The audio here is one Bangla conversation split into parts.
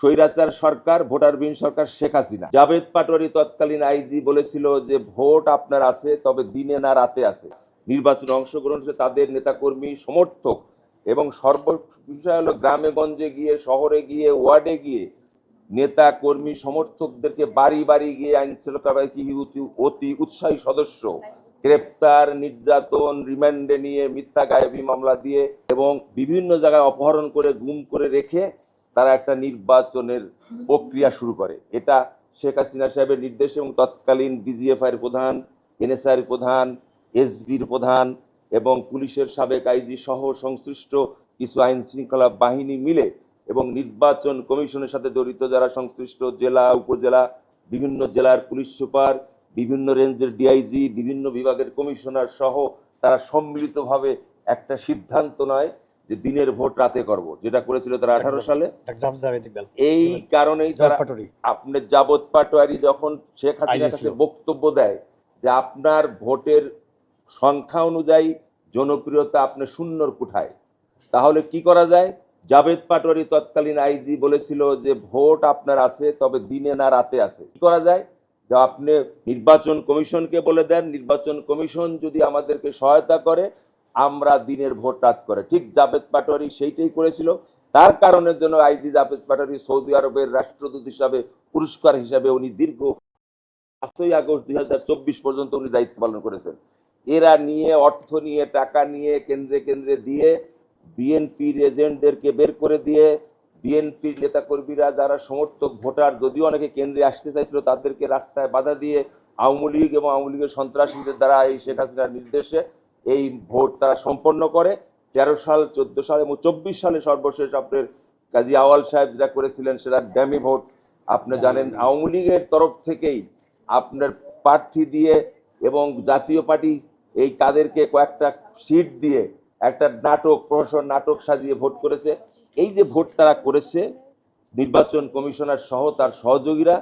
স্বৈরাচার সরকার, ভোটারবিহীন সরকার শেখ হাসিনা। জাভেদ পাটোয়ারি তৎকালীন আইজি বলেছিল যে, ভোট আপনার আছে, তবে দিনে না রাতে আছে। নির্বাচনে অংশগ্রহণ তাদের নেতাকর্মী, সমর্থক এবং সর্ব বিষয় হলো গ্রামে গঞ্জে গিয়ে, শহরে গিয়ে, ওয়ার্ডে গিয়ে নেতা কর্মী সমর্থকদেরকে বাড়ি বাড়ি গিয়ে আইন শৃঙ্খলা অতি উৎসাহী সদস্য গ্রেপ্তার, নির্যাতন, রিমান্ডে নিয়ে মিথ্যা গায়েবী মামলা দিয়ে এবং বিভিন্ন জায়গায় অপহরণ করে, গুম করে রেখে তারা একটা নির্বাচনের প্রক্রিয়া শুরু করে। এটা শেখ হাসিনা সাহেবের নির্দেশ এবং তৎকালীন ডিজিএফআই এর প্রধান, এনএসআই প্রধান এসবির প্রধান এবং পুলিশের সাবেক আইজি সহ সংশ্লিষ্ট কিছু আইন শৃঙ্খলা বাহিনী মিলে এবং নির্বাচন কমিশনের সাথে জড়িত যারা সংশ্লিষ্ট জেলা, উপজেলা, বিভিন্ন জেলার পুলিশ সুপার, বিভিন্ন রেঞ্জের ডিআইজি, বিভিন্ন বিভাগের কমিশনার সহ তারা সম্মিলিতভাবে একটা সিদ্ধান্ত নয় যে দিনের ভোট রাতে করব যেটা করেছিল তারা আঠারো সালে। এই কারণেই তারা আপনার যাবত পাটোয়ারি যখন শেখ হাসিনার কাছে বক্তব্য দেয় যে আপনার ভোটের সংখ্যা অনুযায়ী জনপ্রিয়তা আপনি শূন্যর কোঠায় তাহলে কি করা যায়? জাবেদ পাটোয়ারি তৎকালীন আইজি বলেছিল যে ভোট আপনার আছে তবে দিনে না রাতে আছে। কি করা যায়? যে আপনি নির্বাচন কমিশনকে বলে দেন নির্বাচন কমিশন যদি আমাদেরকে সহায়তা করে আমরা দিনের ভোট রাত করে। ঠিক জাভেদ পাটোয়ারি সেইটাই করেছিল। তার কারণের জন্য আইজি জাভেদ পাটোয়ারি সৌদি আরবের রাষ্ট্রদূত হিসাবে, পুরস্কার হিসাবে উনি দীর্ঘ পাঁচই আগস্ট দুই হাজার চব্বিশ পর্যন্ত উনি দায়িত্ব পালন করেছেন। এরা নিয়ে অর্থ নিয়ে, টাকা নিয়ে, কেন্দ্রে কেন্দ্রে দিয়ে বিএনপির এজেন্টদেরকে বের করে দিয়ে, বিএনপির নেতাকর্মীরা যারা সমর্থক, ভোটার, যদিও অনেকে কেন্দ্রে আসতে চাইছিল, তাদেরকে রাস্তায় বাধা দিয়ে আওয়ামী লীগ এবং আওয়ামী লীগের সন্ত্রাসীদের দ্বারা এই শেখ হাসিনার নির্দেশে এই ভোট তারা সম্পন্ন করে। তেরো সাল চোদ্দ সাল এবং চব্বিশ সালে সর্বশেষ আপনার কাজী আওয়াল সাহেব যেটা করেছিলেন সেটা ড্যামি ভোট। আপনি জানেন আওয়ামী লীগের তরফ থেকেই আপনার প্রার্থী দিয়ে এবং জাতীয় পার্টি এই কাদেরকে কয়েকটা সিট দিয়ে একটা নাটক প্রহসন নাটক সাজিয়ে ভোট করেছে। এই যে ভোট তারা করেছে নির্বাচন কমিশনার সহ তার সহযোগীরা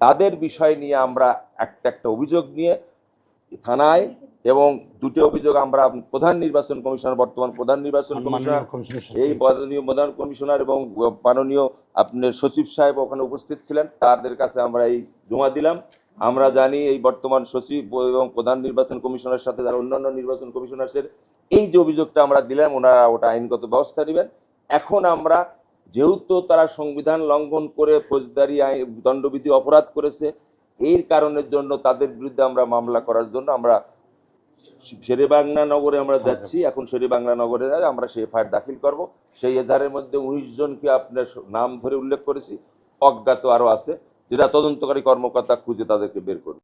তাদের বিষয় নিয়ে আমরা একটা একটা অভিযোগ নিয়ে থানায় এবং দুটি অভিযোগ আমরা প্রধান নির্বাচন কমিশনার বর্তমান প্রধান নির্বাচন কমিশনার এই মাননীয় প্রধান কমিশনার এবং মাননীয় আপনার সচিব সাহেব ওখানে উপস্থিত ছিলেন তাদের কাছে আমরা এই জমা দিলাম। আমরা জানি এই বর্তমান সচিব এবং প্রধান নির্বাচন কমিশনার সাথে যারা অন্যান্য নির্বাচন কমিশনারের এই যে অভিযোগটা আমরা দিলাম ওনারা ওটা আইনগত ব্যবস্থা নেবেন। এখন আমরা যেহেতু তারা সংবিধান লঙ্ঘন করে ফৌজদারি আইন দণ্ডবিধি অপরাধ করেছে এই কারণের জন্য তাদের বিরুদ্ধে আমরা মামলা করার জন্য আমরা শেরেবাংলা নগরে আমরা যাচ্ছি এখন শেরেবাংলা নগরে যাই আমরা সেই এফআইআর দাখিল করব। সেই এধারের মধ্যে উনিশ জনকে আপনার নাম ধরে উল্লেখ করেছি। অজ্ঞাত আরও আছে। যেটা তদন্তকারী কর্মকর্তা খুঁজে তাদেরকে বের করবে।